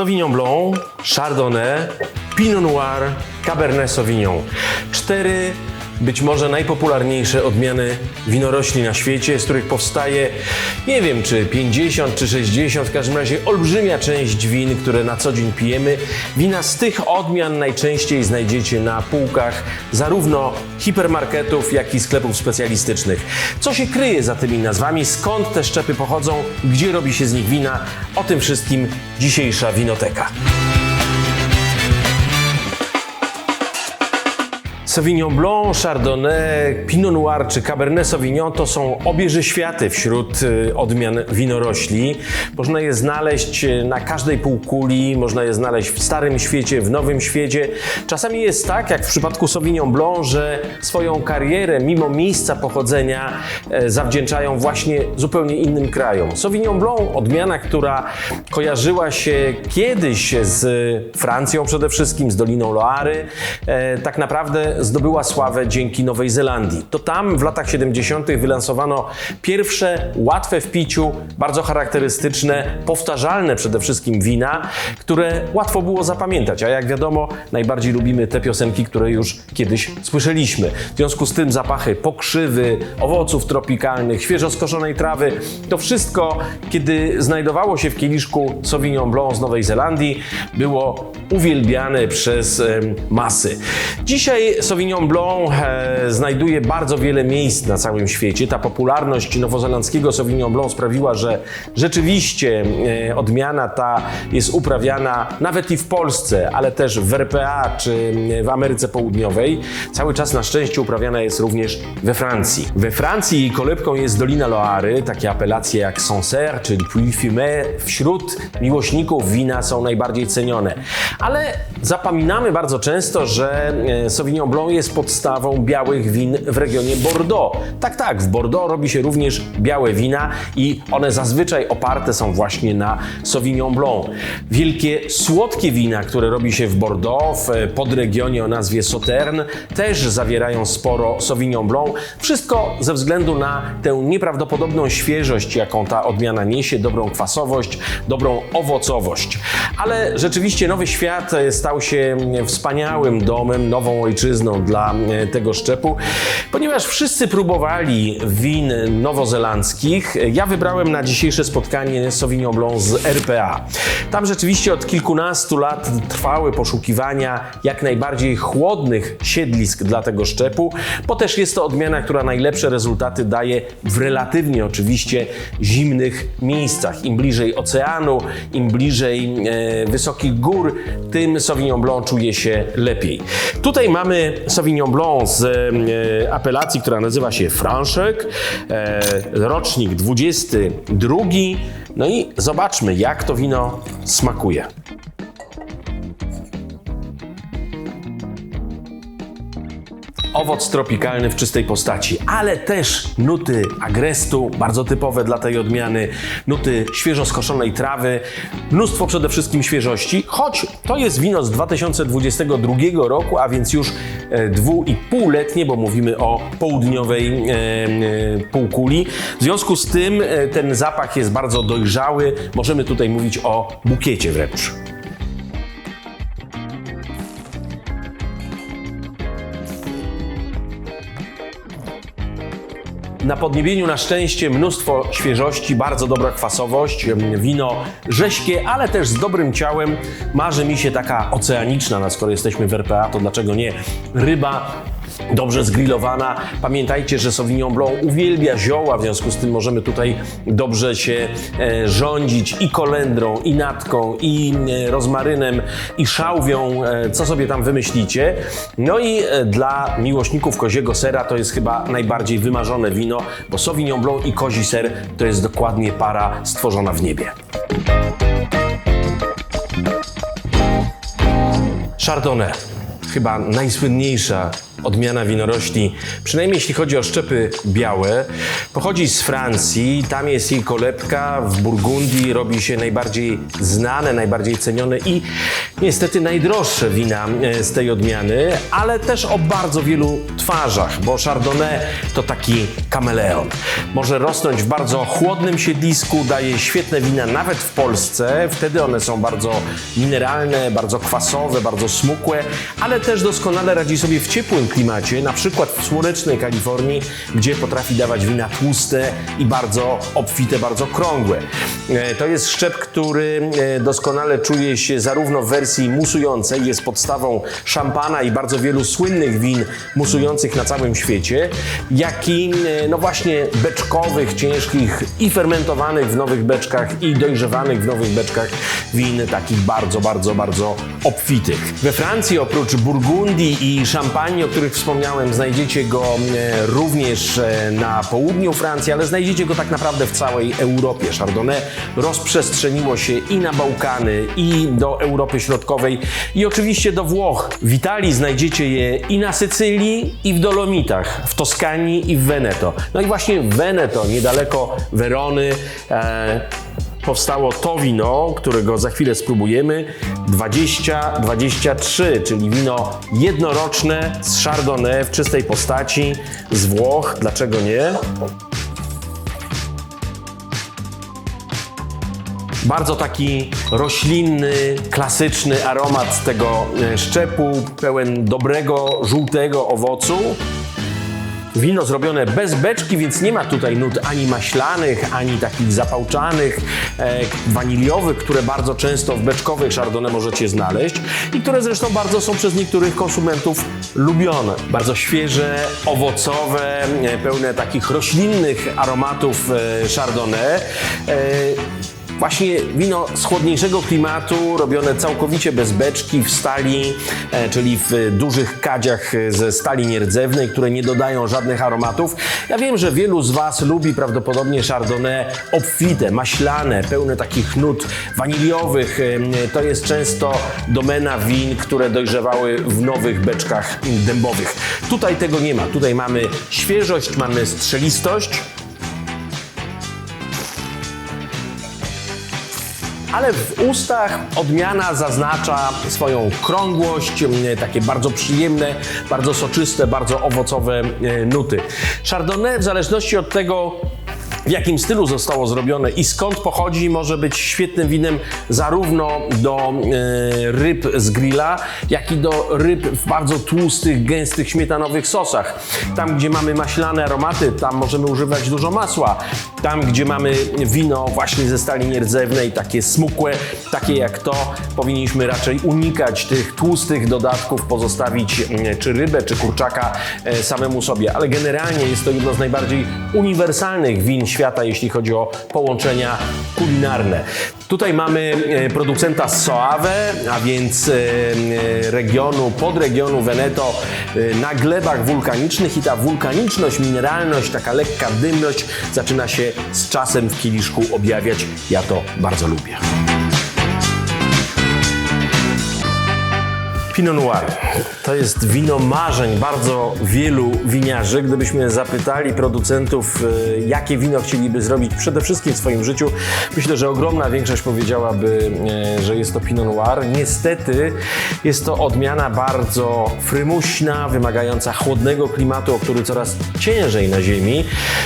Sauvignon Blanc, Chardonnay, Pinot Noir, Cabernet Sauvignon. Cztery być może najpopularniejsze odmiany winorośli na świecie, z których powstaje, nie wiem czy 50 czy 60, w każdym razie olbrzymia część win, które na co dzień pijemy. Wina z tych odmian najczęściej znajdziecie na półkach zarówno hipermarketów, jak i sklepów specjalistycznych. Co się kryje za tymi nazwami, skąd te szczepy pochodzą, gdzie robi się z nich wina, o tym wszystkim dzisiejsza winoteka. Sauvignon Blanc, Chardonnay, Pinot Noir czy Cabernet Sauvignon to są obieży światy wśród y, odmian winorośli. Można je znaleźć y, na każdej półkuli, można je znaleźć w Starym Świecie, w Nowym Świecie. Czasami jest tak, jak w przypadku Sauvignon Blanc, że swoją karierę mimo miejsca pochodzenia e, zawdzięczają właśnie zupełnie innym krajom. Sauvignon Blanc, odmiana, która kojarzyła się kiedyś z Francją przede wszystkim, z Doliną Loary, e, tak naprawdę zdobyła sławę dzięki Nowej Zelandii. To tam w latach 70. wylansowano pierwsze łatwe w piciu, bardzo charakterystyczne, powtarzalne przede wszystkim wina, które łatwo było zapamiętać. A jak wiadomo, najbardziej lubimy te piosenki, które już kiedyś słyszeliśmy. W związku z tym zapachy pokrzywy, owoców tropikalnych, świeżo skoszonej trawy, to wszystko, kiedy znajdowało się w kieliszku Sauvignon Blanc z Nowej Zelandii, było uwielbiane przez em, masy. Dzisiaj Sauvignon Blanc e, znajduje bardzo wiele miejsc na całym świecie. Ta popularność nowozelandzkiego Sauvignon Blanc sprawiła, że rzeczywiście e, odmiana ta jest uprawiana nawet i w Polsce, ale też w RPA czy w Ameryce Południowej. Cały czas na szczęście uprawiana jest również we Francji. We Francji kolebką jest Dolina Loary, takie apelacje jak Sancerre czy Puy Fumé wśród miłośników wina są najbardziej cenione. Ale zapominamy bardzo często, że e, Sauvignon Blanc jest podstawą białych win w regionie Bordeaux. Tak, tak, w Bordeaux robi się również białe wina i one zazwyczaj oparte są właśnie na Sauvignon Blanc. Wielkie słodkie wina, które robi się w Bordeaux, w podregionie o nazwie Sauternes, też zawierają sporo Sauvignon Blanc. Wszystko ze względu na tę nieprawdopodobną świeżość, jaką ta odmiana niesie, dobrą kwasowość, dobrą owocowość. Ale rzeczywiście Nowy Świat e, stał się wspaniałym domem, nową ojczyzną dla e, tego szczepu, ponieważ wszyscy próbowali win nowozelandzkich. Ja wybrałem na dzisiejsze spotkanie Sauvignon Blanc z RPA. Tam rzeczywiście od kilkunastu lat trwały poszukiwania jak najbardziej chłodnych siedlisk dla tego szczepu, bo też jest to odmiana, która najlepsze rezultaty daje w relatywnie oczywiście zimnych miejscach. Im bliżej oceanu, im bliżej e, wysokich gór, tym Sauvignon Blanc czuje się lepiej. Tutaj mamy Sauvignon Blanc z e, apelacji, która nazywa się Franschek, e, rocznik 22. No i zobaczmy, jak to wino smakuje. Owoc tropikalny w czystej postaci, ale też nuty agrestu, bardzo typowe dla tej odmiany, nuty świeżo skoszonej trawy, mnóstwo przede wszystkim świeżości, choć to jest wino z 2022 roku, a więc już e, dwu i półletnie, bo mówimy o południowej e, półkuli. W związku z tym e, ten zapach jest bardzo dojrzały, możemy tutaj mówić o bukiecie wręcz. Na podniebieniu na szczęście mnóstwo świeżości, bardzo dobra kwasowość, wino rześkie, ale też z dobrym ciałem. Marzy mi się taka oceaniczna, no skoro jesteśmy w RPA, to dlaczego nie? Ryba dobrze zgrillowana. Pamiętajcie, że Sauvignon Blanc uwielbia zioła, w związku z tym możemy tutaj dobrze się e, rządzić i kolendrą, i natką, i e, rozmarynem, i szałwią, e, co sobie tam wymyślicie. No i dla miłośników koziego sera to jest chyba najbardziej wymarzone wino, bo Sauvignon Blanc i kozi ser to jest dokładnie para stworzona w niebie. Chardonnay. Chyba najsłynniejsza odmiana winorośli, przynajmniej jeśli chodzi o szczepy białe, pochodzi z Francji. Tam jest jej kolebka. W Burgundii robi się najbardziej znane, najbardziej cenione i niestety najdroższe wina e, z tej odmiany, ale też o bardzo wielu twarzach, bo Chardonnay to taki kameleon. Może rosnąć w bardzo chłodnym siedlisku, daje świetne wina nawet w Polsce. Wtedy one są bardzo mineralne, bardzo kwasowe, bardzo smukłe, ale też doskonale radzi sobie w ciepłym klimacie, na przykład w słonecznej Kalifornii, gdzie potrafi dawać wina tłuste i bardzo obfite, bardzo krągłe. E, To jest szczep, który e, doskonale czuje się zarówno w wersji musującej, jest podstawą szampana i bardzo wielu słynnych win musujących na całym świecie, jak i e, no właśnie beczkowych, ciężkich i fermentowanych w nowych beczkach i dojrzewanych w nowych beczkach win takich bardzo, bardzo, bardzo obfitych. We Francji oprócz Burgundii i Szampanii, o których wspomniałem, znajdziecie go e, również e, na południu Francji, ale znajdziecie go tak naprawdę w całej Europie. Chardonnay rozprzestrzeniło się i na Bałkany, i do Europy Środkowej, i oczywiście do Włoch. W Italii znajdziecie je i na Sycylii, i w Dolomitach, w Toskanii i w Veneto. No i właśnie w Veneto, niedaleko Werony, e, powstało to wino, którego za chwilę spróbujemy. 2023, czyli wino jednoroczne z Chardonnay w czystej postaci z Włoch. Dlaczego nie? Bardzo taki roślinny, klasyczny aromat tego e, szczepu, pełen dobrego, żółtego owocu. Wino zrobione bez beczki, więc nie ma tutaj nut ani maślanych, ani takich zapałczanych, e, waniliowych, które bardzo często w beczkowych Chardonnay możecie znaleźć i które zresztą bardzo są przez niektórych konsumentów lubione. Bardzo świeże, owocowe, e, pełne takich roślinnych aromatów e, Chardonnay. E, Właśnie wino z chłodniejszego klimatu, robione całkowicie bez beczki, w stali, e, czyli w dużych kadziach e, ze stali nierdzewnej, które nie dodają żadnych aromatów. Ja wiem, że wielu z Was lubi prawdopodobnie chardonnay obfite, maślane, pełne takich nut waniliowych. To jest często domena win, które dojrzewały w nowych beczkach dębowych. Tutaj tego nie ma. Tutaj mamy świeżość, mamy strzelistość, ale w ustach odmiana zaznacza swoją krągłość, m, takie bardzo przyjemne, bardzo soczyste, bardzo owocowe e, nuty. Chardonnay w zależności od tego, w jakim stylu zostało zrobione i skąd pochodzi, może być świetnym winem zarówno do e, ryb z grilla, jak i do ryb w bardzo tłustych, gęstych, śmietanowych sosach. Tam, gdzie mamy maślane aromaty, tam możemy używać dużo masła. Tam, gdzie mamy wino właśnie ze stali nierdzewnej, takie smukłe, takie jak to, powinniśmy raczej unikać tych tłustych dodatków, pozostawić czy rybę, czy kurczaka e, samemu sobie. Ale generalnie jest to jedno z najbardziej uniwersalnych win świata, jeśli chodzi o połączenia kulinarne. Tutaj mamy e, producenta Soave, a więc e, e, regionu, podregionu Veneto na glebach wulkanicznych i ta wulkaniczność, mineralność, taka lekka dymność zaczyna się z czasem w kieliszku objawiać. Ja to bardzo lubię. Pinot Noir to jest wino marzeń bardzo wielu winiarzy. Gdybyśmy zapytali producentów, e, jakie wino chcieliby zrobić przede wszystkim w swoim życiu, myślę, że ogromna większość powiedziałaby, e, że jest to Pinot Noir. Niestety jest to odmiana bardzo frymuśna, wymagająca chłodnego klimatu, o który coraz ciężej na ziemi.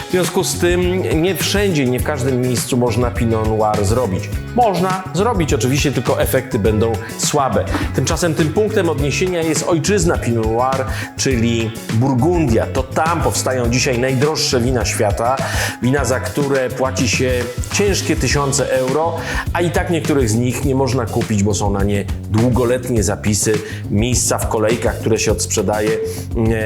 W związku z tym nie wszędzie, nie w każdym miejscu można Pinot Noir zrobić. Można zrobić oczywiście, tylko efekty będą słabe. Tymczasem tym punktem odniesienia jest ojczyzna Pinot Noir, czyli Burgundia. To tam powstają dzisiaj najdroższe wina świata, wina za które płaci się ciężkie tysiące euro, a i tak niektórych z nich nie można kupić, bo są na nie długoletnie zapisy, miejsca w kolejkach, które się odsprzedaje.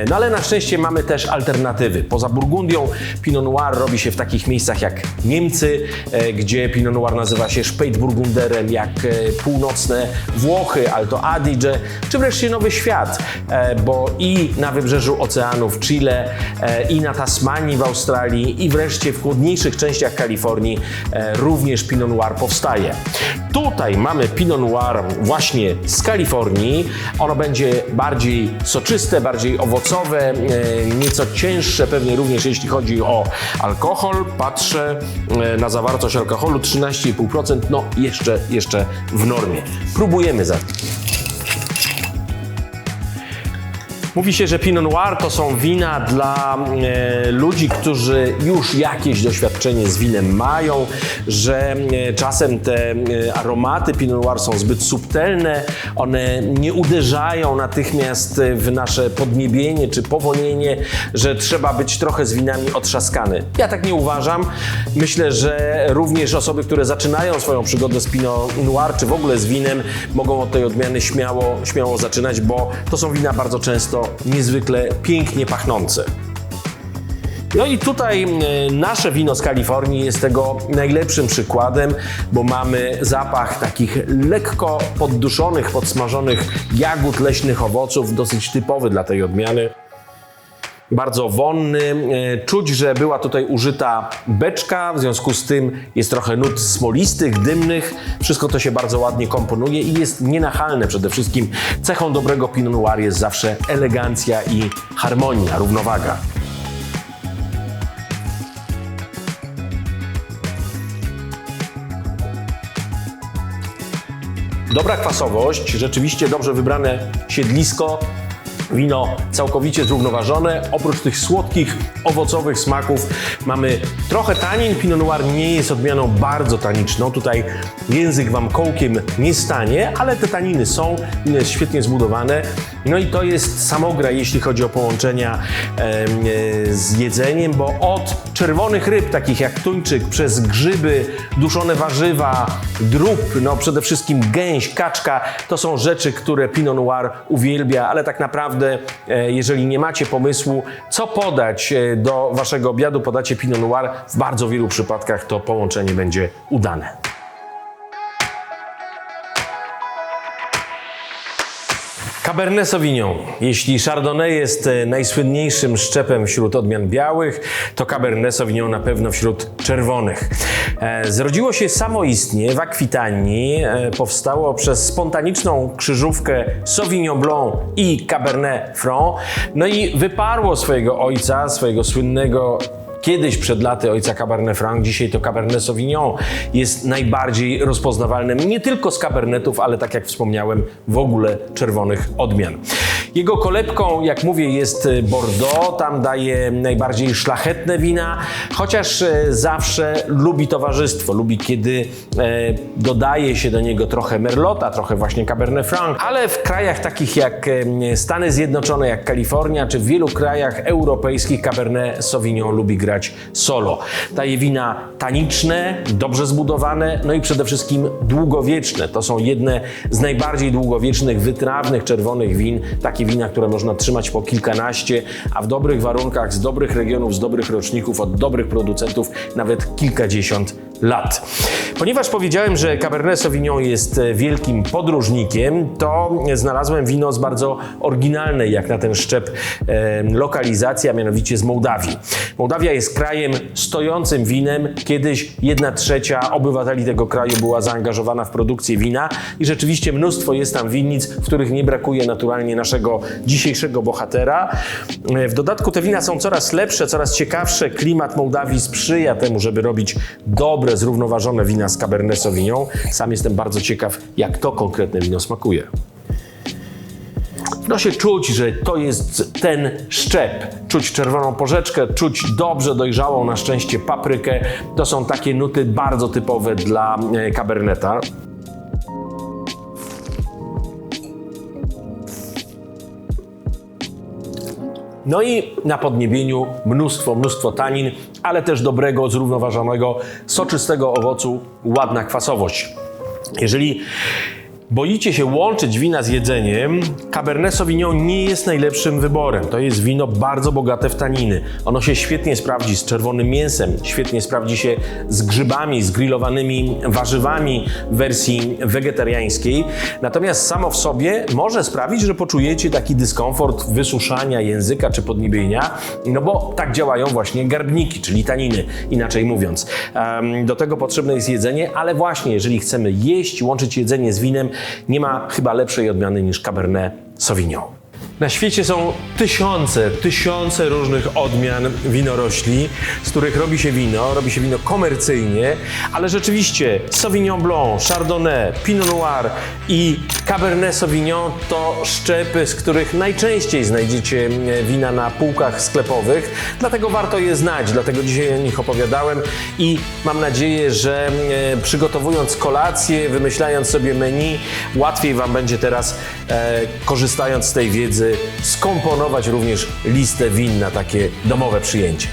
No ale na szczęście mamy też alternatywy. Poza Burgundią Pinot Noir robi się w takich miejscach jak Niemcy, e, gdzie Pinot Noir nazywa się Spätburgunderem, jak e, północne Włochy, Alto Adige, czy wreszcie nowy świat, e, bo i na wybrzeżu oceanu w Chile, e, i na Tasmanii w Australii, i wreszcie w chłodniejszych częściach Kalifornii e, również Pinot Noir powstaje. Tutaj mamy Pinot Noir właśnie z Kalifornii. Ono będzie bardziej soczyste, bardziej owocowe, nieco cięższe pewnie również jeśli chodzi o alkohol. Patrzę na zawartość alkoholu 13,5%, no jeszcze, jeszcze w normie. Próbujemy zatem. Mówi się, że Pinot Noir to są wina dla e, ludzi, którzy już jakieś doświadczenie z winem mają, że e, czasem te e, aromaty Pinot Noir są zbyt subtelne, one nie uderzają natychmiast w nasze podniebienie czy powonienie, że trzeba być trochę z winami otrzaskany. Ja tak nie uważam. Myślę, że również osoby, które zaczynają swoją przygodę z Pinot Noir, czy w ogóle z winem, mogą od tej odmiany śmiało, śmiało zaczynać, bo to są wina bardzo często niezwykle pięknie pachnące. No i tutaj e, nasze wino z Kalifornii jest tego najlepszym przykładem, bo mamy zapach takich lekko podduszonych, podsmażonych jagód, leśnych owoców, dosyć typowy dla tej odmiany. Bardzo wonny. E, Czuć, że była tutaj użyta beczka, w związku z tym jest trochę nut smolistych, dymnych. Wszystko to się bardzo ładnie komponuje i jest nienachalne przede wszystkim. Cechą dobrego Pinot Noir jest zawsze elegancja i harmonia, równowaga. Dobra kwasowość, rzeczywiście dobrze wybrane siedlisko. Wino całkowicie zrównoważone. Oprócz tych słodkich, owocowych smaków mamy trochę tanin. Pinot Noir nie jest odmianą bardzo taniczną. Tutaj język Wam kołkiem nie stanie, ale te taniny są. Wino jest świetnie zbudowane. No i to jest samogra, jeśli chodzi o połączenia e, z jedzeniem, bo od czerwonych ryb, takich jak tuńczyk, przez grzyby, duszone warzywa, drób, no przede wszystkim gęś, kaczka, to są rzeczy, które Pinot Noir uwielbia, ale tak naprawdę, e, jeżeli nie macie pomysłu, co podać e, do waszego obiadu, podacie Pinot Noir, w bardzo wielu przypadkach to połączenie będzie udane. Cabernet Sauvignon. Jeśli Chardonnay jest e, najsłynniejszym szczepem wśród odmian białych, to Cabernet Sauvignon na pewno wśród czerwonych. E, Zrodziło się samoistnie w Akwitanii. e, Powstało przez spontaniczną krzyżówkę Sauvignon Blanc i Cabernet Franc. No i wyparło swojego ojca, swojego słynnego Kiedyś przed laty ojca Cabernet Franc, dzisiaj to Cabernet Sauvignon jest najbardziej rozpoznawalnym nie tylko z kabernetów, ale tak jak wspomniałem, w ogóle czerwonych odmian. Jego kolebką, jak mówię, jest Bordeaux, tam daje najbardziej szlachetne wina, chociaż e, zawsze lubi towarzystwo, lubi kiedy e, dodaje się do niego trochę Merlota, trochę właśnie Cabernet Franc, ale w krajach takich jak Stany Zjednoczone, jak Kalifornia, czy w wielu krajach europejskich Cabernet Sauvignon lubi grać solo. Daje wina taniczne, dobrze zbudowane, no i przede wszystkim długowieczne. To są jedne z najbardziej długowiecznych, wytrawnych czerwonych win. Takie wina, które można trzymać po kilkanaście, a w dobrych warunkach, z dobrych regionów, z dobrych roczników, od dobrych producentów nawet kilkadziesiąt lat. Ponieważ powiedziałem, że Cabernet Sauvignon jest e, wielkim podróżnikiem, to znalazłem wino z bardzo oryginalnej, jak na ten szczep, lokalizacji, a mianowicie z Mołdawii. Mołdawia jest krajem stojącym winem. Kiedyś jedna trzecia obywateli tego kraju była zaangażowana w produkcję wina i rzeczywiście mnóstwo jest tam winnic, w których nie brakuje naturalnie naszego dzisiejszego bohatera. E, W dodatku te wina są coraz lepsze, coraz ciekawsze. Klimat Mołdawii sprzyja temu, żeby robić dobre, zrównoważone wina z Cabernet Sauvignon. Sam jestem bardzo ciekaw, jak to konkretne wino smakuje. No się czuć, że to jest ten szczep. Czuć czerwoną porzeczkę, czuć dobrze dojrzałą na szczęście paprykę. To są takie nuty bardzo typowe dla e, Caberneta. No i na podniebieniu mnóstwo, mnóstwo tanin, ale też dobrego, zrównoważonego, soczystego owocu, ładna kwasowość. Jeżeli boicie się łączyć wina z jedzeniem, Cabernet Sauvignon nie jest najlepszym wyborem. To jest wino bardzo bogate w taniny. Ono się świetnie sprawdzi z czerwonym mięsem, świetnie sprawdzi się z grzybami, z grillowanymi warzywami w wersji wegetariańskiej. Natomiast samo w sobie może sprawić, że poczujecie taki dyskomfort wysuszania języka czy podniebienia, no bo tak działają właśnie garbniki, czyli taniny, inaczej mówiąc. Do tego potrzebne jest jedzenie, ale właśnie jeżeli chcemy jeść, łączyć jedzenie z winem, nie ma chyba lepszej odmiany niż Cabernet Sauvignon. Na świecie są tysiące, tysiące różnych odmian winorośli, z których robi się wino, robi się wino komercyjnie, ale rzeczywiście Sauvignon Blanc, Chardonnay, Pinot Noir i Cabernet Sauvignon to szczepy, z których najczęściej znajdziecie e, wina na półkach sklepowych, dlatego warto je znać, dlatego dzisiaj o nich opowiadałem i mam nadzieję, że e, przygotowując kolację, wymyślając sobie menu, łatwiej Wam będzie teraz, e, korzystając z tej wiedzy, skomponować również listę win na takie domowe przyjęcie.